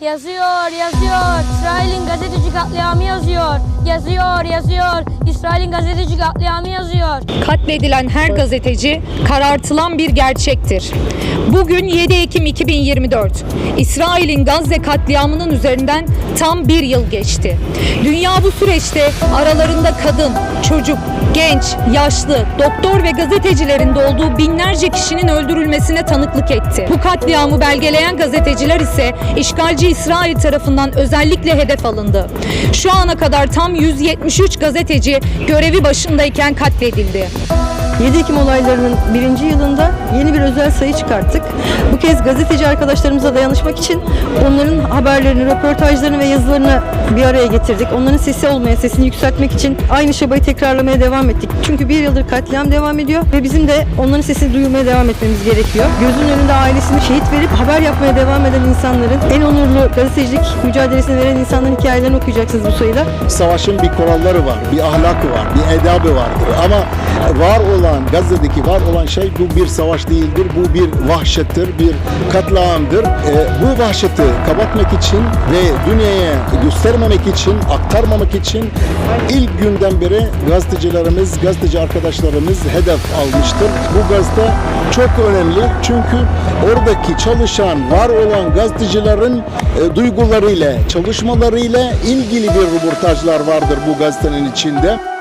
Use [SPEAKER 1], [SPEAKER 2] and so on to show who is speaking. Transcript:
[SPEAKER 1] Yazıyor, yazıyor. İsrail'in gazeteci katliamı yazıyor. Yazıyor, yazıyor. İsrail'in gazeteci katliamı yazıyor.
[SPEAKER 2] Katledilen her gazeteci karartılan bir gerçektir. Bugün 7 Ekim 2024. İsrail'in Gazze katliamının üzerinden tam bir yıl geçti. Dünya bu süreçte aralarında kadın, çocuk, genç, yaşlı, doktor ve gazetecilerin de olduğu binlerce kişinin öldürülmesine tanıklık etti. Bu katliamı belgeleyen gazeteciler ise işgalci İsrail tarafından özellikle hedef alındı. Şu ana kadar tam 173 gazeteci görevi başındayken katledildi.
[SPEAKER 3] 7 Ekim olaylarının birinci yılında yeni bir özel sayı çıkarttık. Bu kez gazeteci arkadaşlarımıza dayanışmak için onların haberlerini, röportajlarını ve yazılarını bir araya getirdik. Onların sesi olmaya, sesini yükseltmek için aynı çabayı tekrarlamaya devam ettik. Çünkü bir yıldır katliam devam ediyor ve bizim de onların sesini duyurmaya devam etmemiz gerekiyor. Gözün önünde ailesini şehit verip haber yapmaya devam eden insanların, en onurlu gazetecilik mücadelesini veren insanların hikayelerini okuyacaksınız bu sayıda.
[SPEAKER 4] Savaşın bir kuralları var, bir ahlakı var, bir edabı vardır. Ama var olan, Gazze'deki var olan şey bu bir savaş değildir, bu bir vahşettir, bir katliamdır. Ee, bu vahşeti kapatmak için ve dünyaya göstermemek için, aktarmamak için ilk günden beri gazetecilerimiz, gazeteci arkadaşlarımız hedef almıştır. Bu gazete çok önemli çünkü oradaki çalışan, var olan gazetecilerin e, duygularıyla, çalışmalarıyla ilgili bir röportajlar vardır bu gazetenin içinde.